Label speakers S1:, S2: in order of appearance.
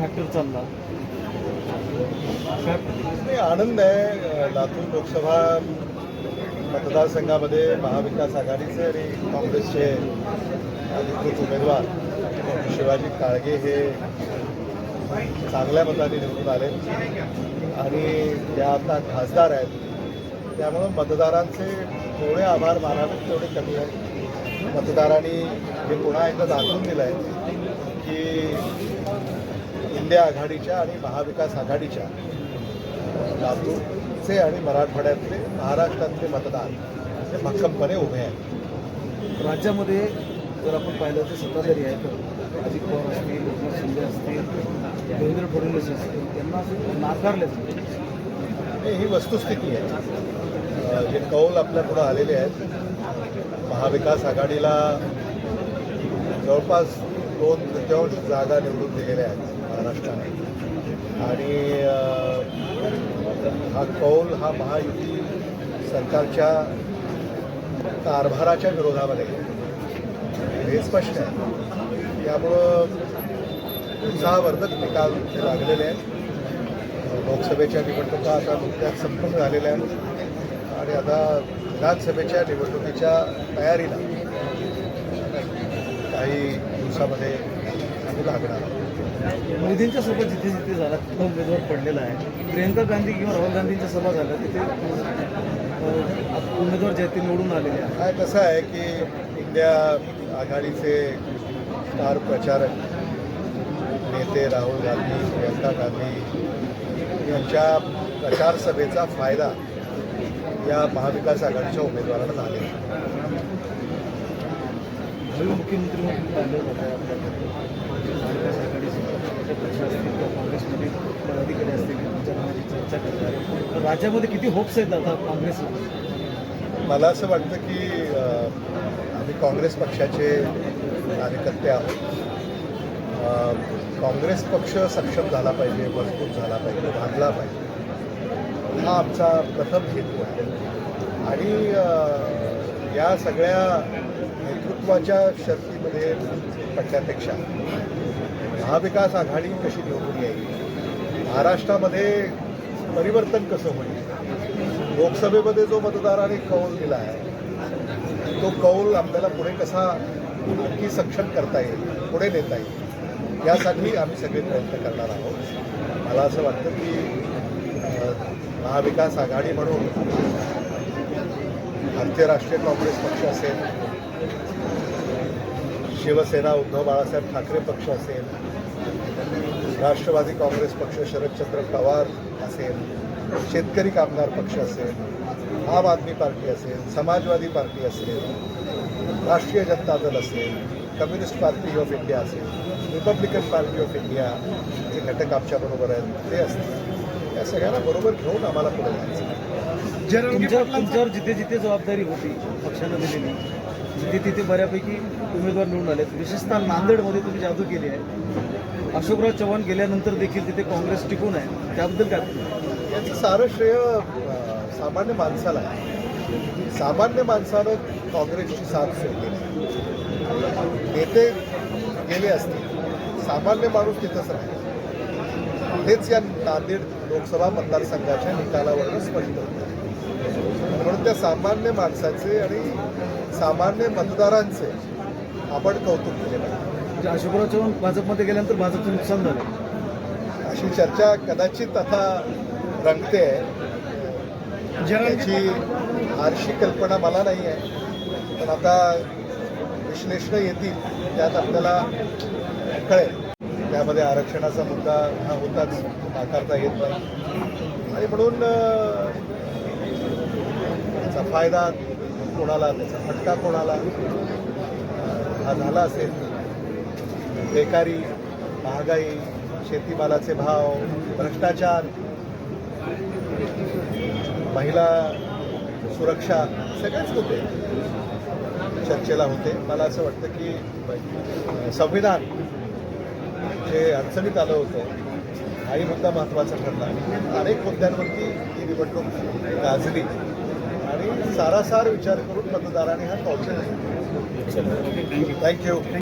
S1: Factor चालला.
S2: आनंद आहे लातूर लोकसभा मतदारसंघामध्ये महाविकास आघाडीचे आणि काँग्रेसचे अधिकृत उमेदवार. शिवाजी काळगे हे चांगल्या मताने निवडून आले. आणि त्या आता खासदार आहेत. त्यामुळं मतदारांचे थोडे आभार मानावेत तेवढे कमी आहेत. मतदारांनी हे पुन्हा एकदा दाखवून दिलं आहे की इंडिया आघाडीच्या आणि महाविकास आघाडीच्या लातूरचे आणि मराठवाड्यातले महाराष्ट्रातले मतदार हे भक्कमपणे उभे आहेत.
S1: राज्यामध्ये जर आपण पाहिलं तर सत्ताधारी आहेत. अजित पवार असतील एकनाथ शिंदे असतील देवेंद्र फडणवीस असतील त्यांना नाकारले
S2: आणि ही वस्तुस्थिती आहे. जे कौल आपल्या पुढं आलेले आहेत महाविकास आघाडीला जवळपास दोन तृतीयांश जागा निवडून दिलेल्या आहेत महाराष्ट्राने. आणि हा कौल हा महायुती सरकारच्या कारभाराच्या विरोधामध्ये हे स्पष्ट आहे. त्यामुळं उत्साहवर्धक निकाल ते लागलेले आहेत. लोकसभेच्या निवडणुका आता नुकत्याच संपन्न झालेल्या आहेत. आणि आता विधानसभेच्या निवडणुकीच्या तयारीला काही दिवसामध्ये आम्ही लागणार
S1: मोदींच्या सोबत जिथे जिथे झाला तिथं उमेदवार पडलेला आहे. प्रियंका गांधी किंवा राहुल गांधींच्या सभा झाल्या तिथे उमेदवार जे आहेत ते निवडून आलेले आहेत.
S2: काय कसं आहे की इंडिया आघाडीचे स्टार प्रचारक नेते राहुल गांधी प्रियंका गांधी यांच्या प्रचार सभेचा फायदा या महाविकास आघाडीच्या उमेदवारांना झालेला
S1: भावी मुख्यमंत्री म्हणून पाहिलं जातं आपल्याकडे महाविकास काँग्रेसमध्ये पदाधिकारी असतील त्यांच्या नावाची चर्चा करतात तर राज्यामध्ये किती होप्स आहेत आता काँग्रेस
S2: मला असं वाटतं की आम्ही काँग्रेस पक्षाचे कार्यकर्ते आहोत. काँग्रेस पक्ष सक्षम झाला पाहिजे मजबूत झाला पाहिजे भागला पाहिजे. हा आमचा प्रथम हेतू आहे. आणि या सगळ्या नेतृत्वाच्या शर्तीमध्ये पडण्यापेक्षा महाविकास आघाडी कशी निवडून येईल? महाराष्ट्रामध्ये परिवर्तन कसं होईल? लोकसभेमध्ये जो मतदाराने कौल दिला आहे तो कौल आपल्याला पुढे कसा आणखी सक्षम करता येईल पुढे नेता येईल यासाठी आम्ही सगळे प्रयत्न करणार आहोत. मला असं वाटतं की महाविकास आघाडी म्हणून भारतीय राष्ट्रीय काँग्रेस पक्ष असेल शिवसेना उद्धव बाळासाहेब ठाकरे पक्ष असेल, राष्ट्रवादी काँग्रेस पक्ष शरदचंद्र पवार असेल, शेतकरी कामगार पक्ष असेल, आम आदमी पार्टी असेल, समाजवादी पार्टी असेल, राष्ट्रीय जनता दल असेल, कम्युनिस्ट पार्टी ऑफ़ इंडिया असेल, रिपब्लिकन पार्टी ऑफ़ इंडिया जे घटक आमच्याबरोबर आहेत, ते असतील. या सगळ्यांना बरोबर घेऊन आम्हाला पुढे जायचं
S1: तुमच्यावर जिथे जिथे जबाबदारी होती पक्षानं दिलेली तिथे तिथे बऱ्यापैकी उमेदवार निवडून आलेत. विशेषतः नांदेडमध्ये तुम्ही जादू केली आहे. अशोकराव चव्हाण गेल्यानंतर देखील तिथे काँग्रेस टिकून आहे. त्याबद्दल काय?
S2: याचं सारं श्रेय सामान्य माणसाला आहे. सामान्य माणसानं काँग्रेसची साथ सोडली नाही. नेते गेले असतील. सामान्य माणूस तिथंच राहील. हेच या नांदेड लोकसभा मतदारसंघाच्या निकालावरून स्पष्ट होतं. म्हणून त्या सामान्य माणसाचे आणि सामान्य मतदारांचे आपण कौतुक केले
S1: म्हणजे अशोकराव चव्हाण भाजपमध्ये गेल्यानंतर भाजपचं नुकसान झालं.
S2: अशी चर्चा कदाचित आता रंगते. त्याची फारशी कल्पना मला नाही आहे. पण आता विश्लेषणं येतील त्यात आपल्याला कळेल. त्यामध्ये आरक्षणाचा मुद्दा हा होताच नाकारता येत नाही. आणि म्हणून त्याचा फायदा कोणाला त्याचा फटका कोणाला हा झाला असेल. बेकारी महागाई शेतीमालाचे भाव भ्रष्टाचार महिला सुरक्षा सगळेच होते चर्चेला होते. मला असं वाटतं की संविधान जे अडचणीत आलं होतं. हाही मुद्दा महत्त्वाचा ठरला. अनेक मुद्द्यांवरती ही निवडणूक गाजली. आणि सारासार विचार करून मतदारांनी हा कौशल्य थँक्यू